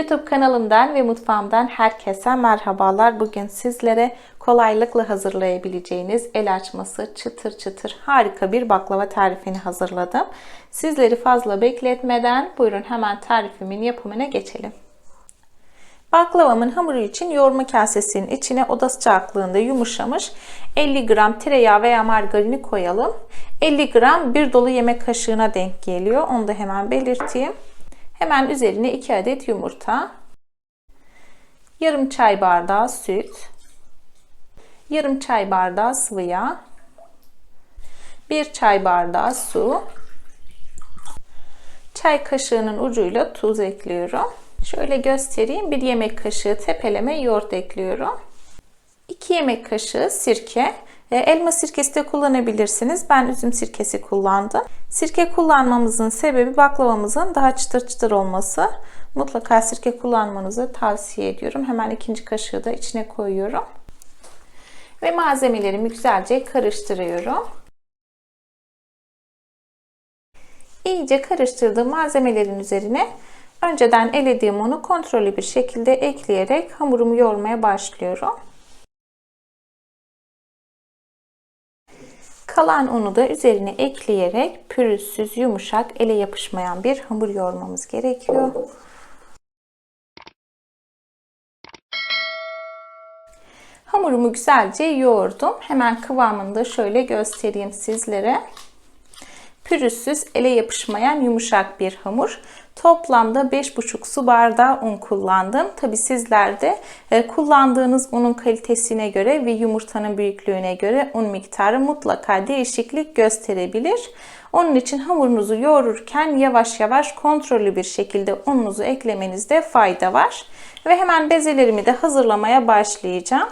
YouTube kanalımdan ve mutfağımdan herkese merhabalar. Bugün sizlere kolaylıkla hazırlayabileceğiniz el açması çıtır çıtır harika bir baklava tarifini hazırladım. Sizleri fazla bekletmeden buyurun hemen tarifimin yapımına geçelim. Baklavamın hamuru için yoğurma kasesinin içine oda sıcaklığında yumuşamış 50 gram tereyağı veya margarini koyalım. 50 gram bir dolu yemek kaşığına denk geliyor. Onu da hemen belirteyim. Hemen üzerine 2 adet yumurta, yarım çay bardağı süt, yarım çay bardağı sıvı yağ, 1 çay bardağı su, çay kaşığının ucuyla tuz ekliyorum. Şöyle göstereyim. Bir yemek kaşığı tepeleme yoğurt ekliyorum. 2 yemek kaşığı sirke. E, elma sirkesi de kullanabilirsiniz. Ben üzüm sirkesi kullandım. Sirke kullanmamızın sebebi baklavamızın daha çıtır çıtır olması. Mutlaka sirke kullanmanızı tavsiye ediyorum. Hemen ikinci kaşığı da içine koyuyorum. Ve malzemelerimi güzelce karıştırıyorum. İyice karıştırdığım malzemelerin üzerine önceden elediğim unu kontrollü bir şekilde ekleyerek hamurumu yoğurmaya başlıyorum. Kalan unu da üzerine ekleyerek pürüzsüz, yumuşak, ele yapışmayan bir hamur yoğurmamız gerekiyor. Hamurumu güzelce yoğurdum. Hemen kıvamını da şöyle göstereyim sizlere. Pürüzsüz, ele yapışmayan yumuşak bir hamur. Toplamda 5,5 su bardağı un kullandım. Tabi sizler de e, kullandığınız unun kalitesine göre ve yumurtanın büyüklüğüne göre un miktarı mutlaka değişiklik gösterebilir. Onun için hamurunuzu yoğururken yavaş yavaş kontrollü bir şekilde ununuzu eklemenizde fayda var. Ve hemen bezelerimi de hazırlamaya başlayacağım.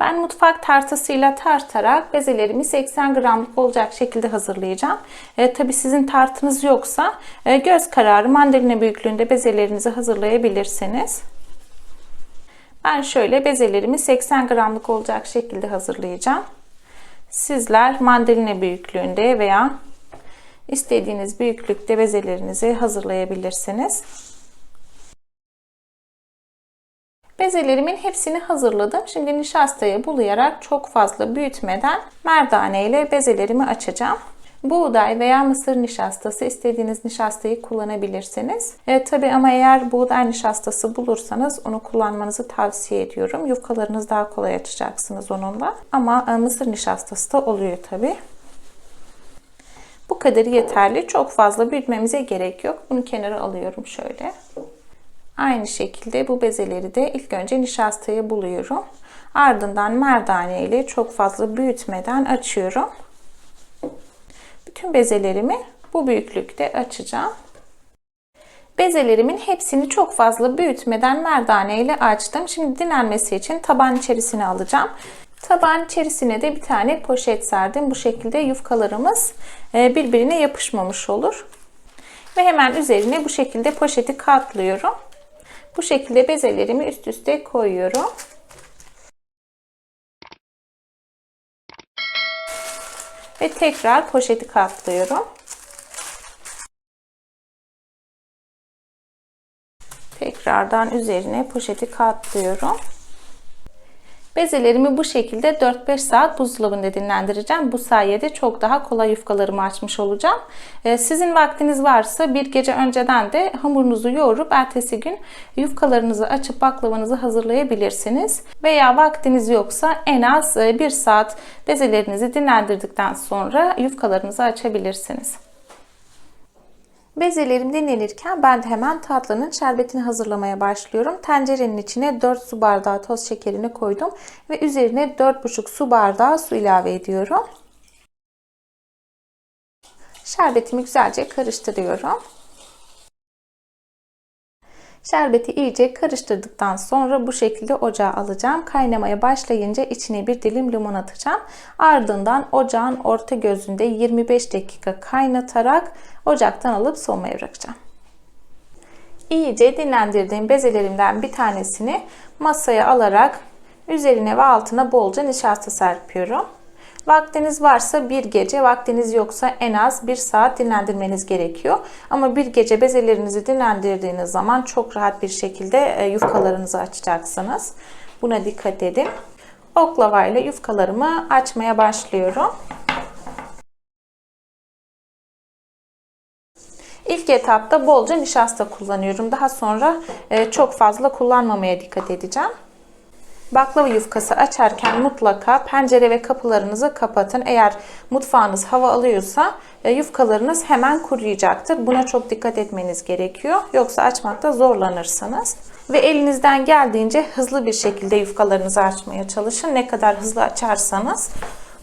Ben mutfak tartısıyla tartarak bezelerimi 80 gramlık olacak şekilde hazırlayacağım. E, Tabi sizin tartınız yoksa e, göz kararı mandalina büyüklüğünde bezelerinizi hazırlayabilirsiniz. Ben şöyle bezelerimi 80 gramlık olacak şekilde hazırlayacağım. Sizler mandalina büyüklüğünde veya istediğiniz büyüklükte bezelerinizi hazırlayabilirsiniz. Bezelerimin hepsini hazırladım. Şimdi nişastayı bulayarak çok fazla büyütmeden merdane ile bezelerimi açacağım. Buğday veya mısır nişastası istediğiniz nişastayı kullanabilirsiniz. E, Tabi ama eğer buğday nişastası bulursanız onu kullanmanızı tavsiye ediyorum. Yufkalarınızı daha kolay açacaksınız onunla. Ama e, mısır nişastası da oluyor tabi. Bu kadar yeterli. Çok fazla büyütmemize gerek yok. Bunu kenara alıyorum şöyle. Aynı şekilde bu bezeleri de ilk önce nişastayı buluyorum. Ardından merdane ile çok fazla büyütmeden açıyorum. Bütün bezelerimi bu büyüklükte açacağım. Bezelerimin hepsini çok fazla büyütmeden merdane ile açtım. Şimdi dinlenmesi için taban içerisine alacağım. Taban içerisine de bir tane poşet serdim. Bu şekilde yufkalarımız e, birbirine yapışmamış olur. Ve hemen üzerine bu şekilde poşeti katlıyorum. Bu şekilde bezelerimi üst üste koyuyorum. Ve tekrar poşeti katlıyorum. Tekrardan üzerine poşeti katlıyorum. Bezelerimi bu şekilde 4-5 saat buzdolabında dinlendireceğim. Bu sayede çok daha kolay yufkalarımı açmış olacağım. Ee, sizin vaktiniz varsa bir gece önceden de hamurunuzu yoğurup ertesi gün yufkalarınızı açıp baklavanızı hazırlayabilirsiniz. Veya vaktiniz yoksa en az 1 e, saat bezelerinizi dinlendirdikten sonra yufkalarınızı açabilirsiniz. Bezelerim dinlenirken ben de hemen tatlının şerbetini hazırlamaya başlıyorum. Tencerenin içine 4 su bardağı toz şekerini koydum ve üzerine 4,5 su bardağı su ilave ediyorum. Şerbetimi güzelce karıştırıyorum. Şerbeti iyice karıştırdıktan sonra bu şekilde ocağa alacağım. Kaynamaya başlayınca içine bir dilim limon atacağım. Ardından ocağın orta gözünde 25 dakika kaynatarak ocaktan alıp soğumaya bırakacağım. İyice dinlendirdiğim bezelerimden bir tanesini masaya alarak üzerine ve altına bolca nişasta serpiyorum. Vaktiniz varsa bir gece, vaktiniz yoksa en az bir saat dinlendirmeniz gerekiyor. Ama bir gece bezelerinizi dinlendirdiğiniz zaman çok rahat bir şekilde e, yufkalarınızı açacaksınız. Buna dikkat edin. Oklava ile yufkalarımı açmaya başlıyorum. İlk etapta bolca nişasta kullanıyorum. Daha sonra e, çok fazla kullanmamaya dikkat edeceğim. Baklava yufkası açarken mutlaka pencere ve kapılarınızı kapatın. Eğer mutfağınız hava alıyorsa e, yufkalarınız hemen kuruyacaktır. Buna çok dikkat etmeniz gerekiyor. Yoksa açmakta zorlanırsınız. Ve elinizden geldiğince hızlı bir şekilde yufkalarınızı açmaya çalışın. Ne kadar hızlı açarsanız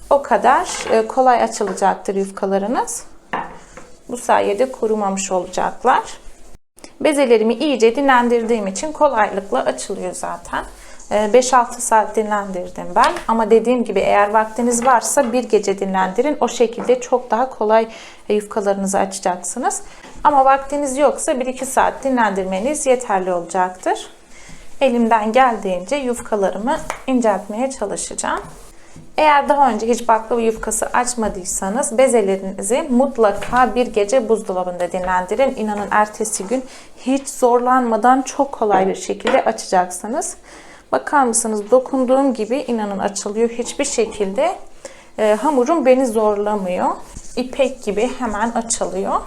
o kadar e, kolay açılacaktır yufkalarınız. Bu sayede kurumamış olacaklar. Bezelerimi iyice dinlendirdiğim için kolaylıkla açılıyor zaten. 5-6 saat dinlendirdim ben. Ama dediğim gibi eğer vaktiniz varsa bir gece dinlendirin. O şekilde çok daha kolay yufkalarınızı açacaksınız. Ama vaktiniz yoksa 1-2 saat dinlendirmeniz yeterli olacaktır. Elimden geldiğince yufkalarımı inceltmeye çalışacağım. Eğer daha önce hiç baklava yufkası açmadıysanız bezelerinizi mutlaka bir gece buzdolabında dinlendirin. İnanın ertesi gün hiç zorlanmadan çok kolay bir şekilde açacaksınız. Bakar mısınız dokunduğum gibi inanın açılıyor. Hiçbir şekilde e, hamurum beni zorlamıyor. İpek gibi hemen açılıyor.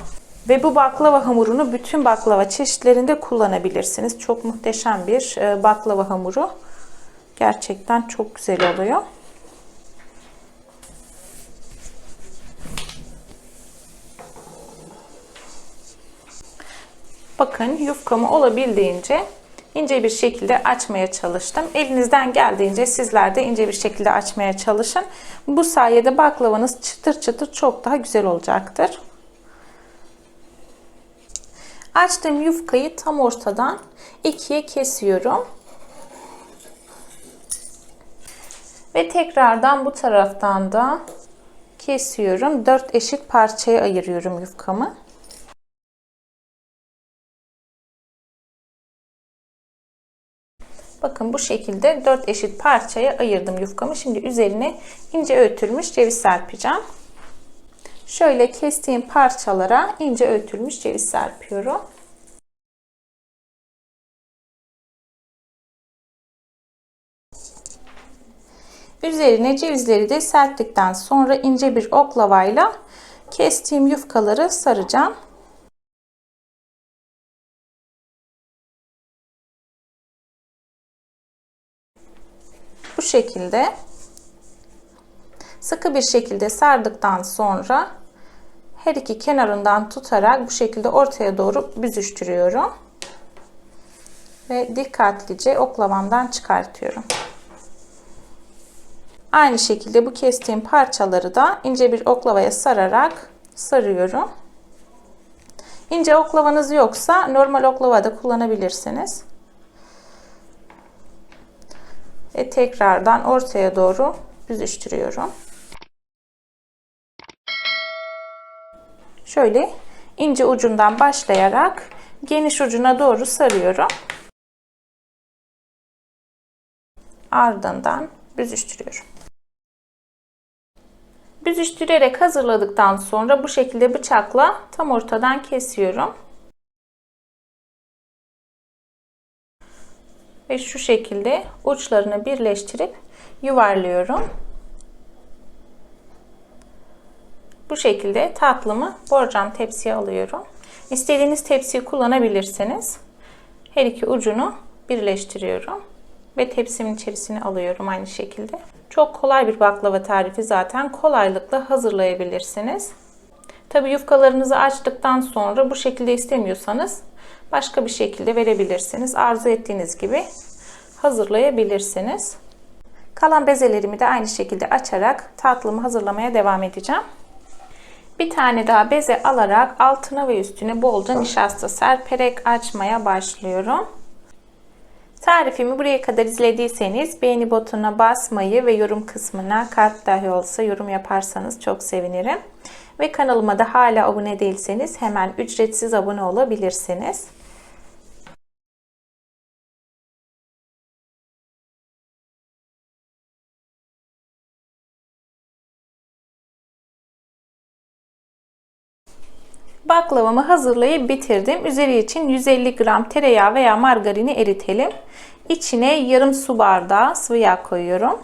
Ve bu baklava hamurunu bütün baklava çeşitlerinde kullanabilirsiniz. Çok muhteşem bir e, baklava hamuru. Gerçekten çok güzel oluyor. Bakın yufkamı olabildiğince ince bir şekilde açmaya çalıştım. Elinizden geldiğince sizler de ince bir şekilde açmaya çalışın. Bu sayede baklavanız çıtır çıtır çok daha güzel olacaktır. Açtığım yufkayı tam ortadan ikiye kesiyorum. Ve tekrardan bu taraftan da kesiyorum. Dört eşit parçaya ayırıyorum yufkamı. Bakın bu şekilde 4 eşit parçaya ayırdım yufkamı. Şimdi üzerine ince öğütülmüş ceviz serpeceğim. Şöyle kestiğim parçalara ince öğütülmüş ceviz serpiyorum. Üzerine cevizleri de serptikten sonra ince bir oklavayla kestiğim yufkaları saracağım. Şekilde sıkı bir şekilde sardıktan sonra her iki kenarından tutarak bu şekilde ortaya doğru büzüştürüyorum. Ve dikkatlice oklavamdan çıkartıyorum. Aynı şekilde bu kestiğim parçaları da ince bir oklavaya sararak sarıyorum. İnce oklavanız yoksa normal oklava da kullanabilirsiniz. Ve tekrardan ortaya doğru büzüştürüyorum. Şöyle ince ucundan başlayarak geniş ucuna doğru sarıyorum. Ardından büzüştürüyorum. Büzüştürerek hazırladıktan sonra bu şekilde bıçakla tam ortadan kesiyorum. Ve şu şekilde uçlarını birleştirip yuvarlıyorum. Bu şekilde tatlımı borcam tepsiye alıyorum. İstediğiniz tepsiyi kullanabilirsiniz. Her iki ucunu birleştiriyorum ve tepsimin içerisine alıyorum aynı şekilde. Çok kolay bir baklava tarifi zaten kolaylıkla hazırlayabilirsiniz. Tabi yufkalarınızı açtıktan sonra bu şekilde istemiyorsanız başka bir şekilde verebilirsiniz. Arzu ettiğiniz gibi hazırlayabilirsiniz. Kalan bezelerimi de aynı şekilde açarak tatlımı hazırlamaya devam edeceğim. Bir tane daha beze alarak altına ve üstüne bolca nişasta serperek açmaya başlıyorum. Tarifimi buraya kadar izlediyseniz beğeni butonuna basmayı ve yorum kısmına kalp dahi olsa yorum yaparsanız çok sevinirim. Ve kanalıma da hala abone değilseniz hemen ücretsiz abone olabilirsiniz. Baklavamı hazırlayıp bitirdim. Üzeri için 150 gram tereyağı veya margarini eritelim. İçine yarım su bardağı sıvı yağ koyuyorum.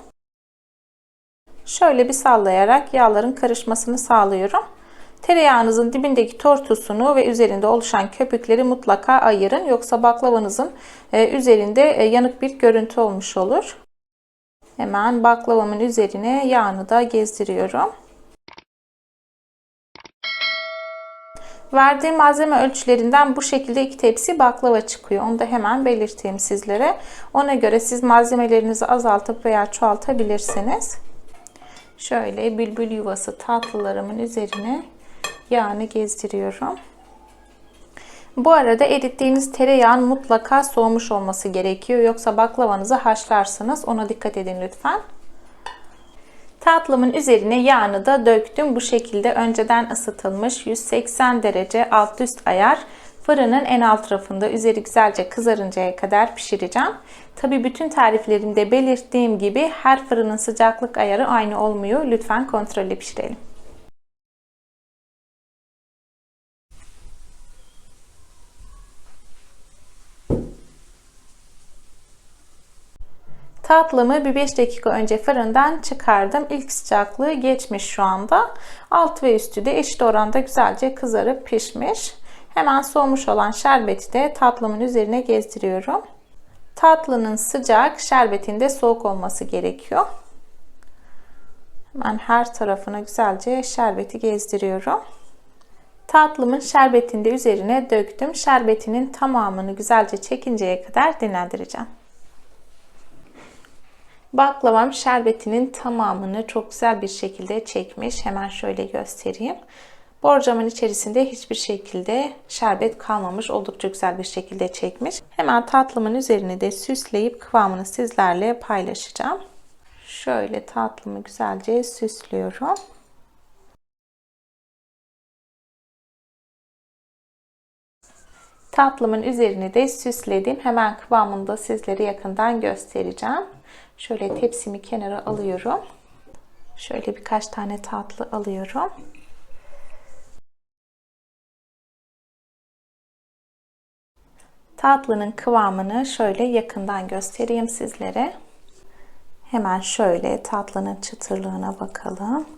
Şöyle bir sallayarak yağların karışmasını sağlıyorum. Tereyağınızın dibindeki tortusunu ve üzerinde oluşan köpükleri mutlaka ayırın. Yoksa baklavanızın e, üzerinde e, yanık bir görüntü olmuş olur. Hemen baklavamın üzerine yağını da gezdiriyorum. Verdiğim malzeme ölçülerinden bu şekilde iki tepsi baklava çıkıyor. Onu da hemen belirteyim sizlere. Ona göre siz malzemelerinizi azaltıp veya çoğaltabilirsiniz. Şöyle bülbül yuvası tatlılarımın üzerine yağını gezdiriyorum. Bu arada erittiğiniz tereyağın mutlaka soğumuş olması gerekiyor. Yoksa baklavanızı haşlarsınız. Ona dikkat edin lütfen. Tatlımın üzerine yağını da döktüm. Bu şekilde önceden ısıtılmış 180 derece alt üst ayar fırının en alt rafında üzeri güzelce kızarıncaya kadar pişireceğim. Tabi bütün tariflerimde belirttiğim gibi her fırının sıcaklık ayarı aynı olmuyor. Lütfen kontrollü pişirelim. Tatlımı bir 5 dakika önce fırından çıkardım. İlk sıcaklığı geçmiş şu anda. Alt ve üstü de eşit oranda güzelce kızarıp pişmiş. Hemen soğumuş olan şerbeti de tatlımın üzerine gezdiriyorum. Tatlının sıcak, şerbetin de soğuk olması gerekiyor. Hemen her tarafına güzelce şerbeti gezdiriyorum. Tatlımın şerbetini de üzerine döktüm. Şerbetinin tamamını güzelce çekinceye kadar dinlendireceğim. Baklavam şerbetinin tamamını çok güzel bir şekilde çekmiş. Hemen şöyle göstereyim. Borcamın içerisinde hiçbir şekilde şerbet kalmamış. Oldukça güzel bir şekilde çekmiş. Hemen tatlımın üzerine de süsleyip kıvamını sizlerle paylaşacağım. Şöyle tatlımı güzelce süslüyorum. Tatlımın üzerine de süsledim. Hemen kıvamını da sizlere yakından göstereceğim. Şöyle tepsimi kenara alıyorum. Şöyle birkaç tane tatlı alıyorum. Tatlının kıvamını şöyle yakından göstereyim sizlere. Hemen şöyle tatlının çıtırlığına bakalım.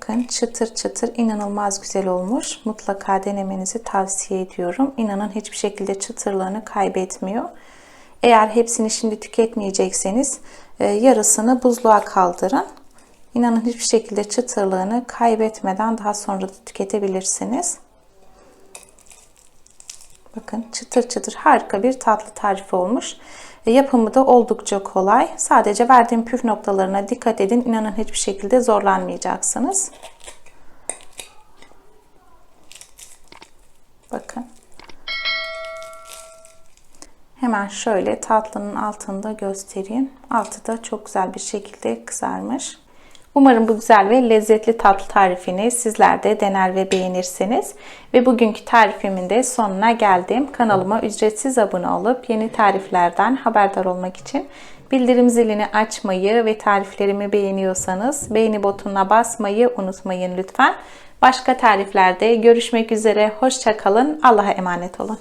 Bakın çıtır çıtır inanılmaz güzel olmuş. Mutlaka denemenizi tavsiye ediyorum. İnanın hiçbir şekilde çıtırlığını kaybetmiyor. Eğer hepsini şimdi tüketmeyecekseniz e, yarısını buzluğa kaldırın. İnanın hiçbir şekilde çıtırlığını kaybetmeden daha sonra da tüketebilirsiniz. Bakın çıtır çıtır harika bir tatlı tarifi olmuş. E, yapımı da oldukça kolay. Sadece verdiğim püf noktalarına dikkat edin. İnanın hiçbir şekilde zorlanmayacaksınız. Bakın. Hemen şöyle tatlının altında göstereyim. Altı da çok güzel bir şekilde kızarmış. Umarım bu güzel ve lezzetli tatlı tarifini sizler de dener ve beğenirsiniz. Ve bugünkü tarifimin de sonuna geldim. Kanalıma ücretsiz abone olup yeni tariflerden haberdar olmak için bildirim zilini açmayı ve tariflerimi beğeniyorsanız beğeni butonuna basmayı unutmayın lütfen. Başka tariflerde görüşmek üzere. Hoşçakalın. Allah'a emanet olun.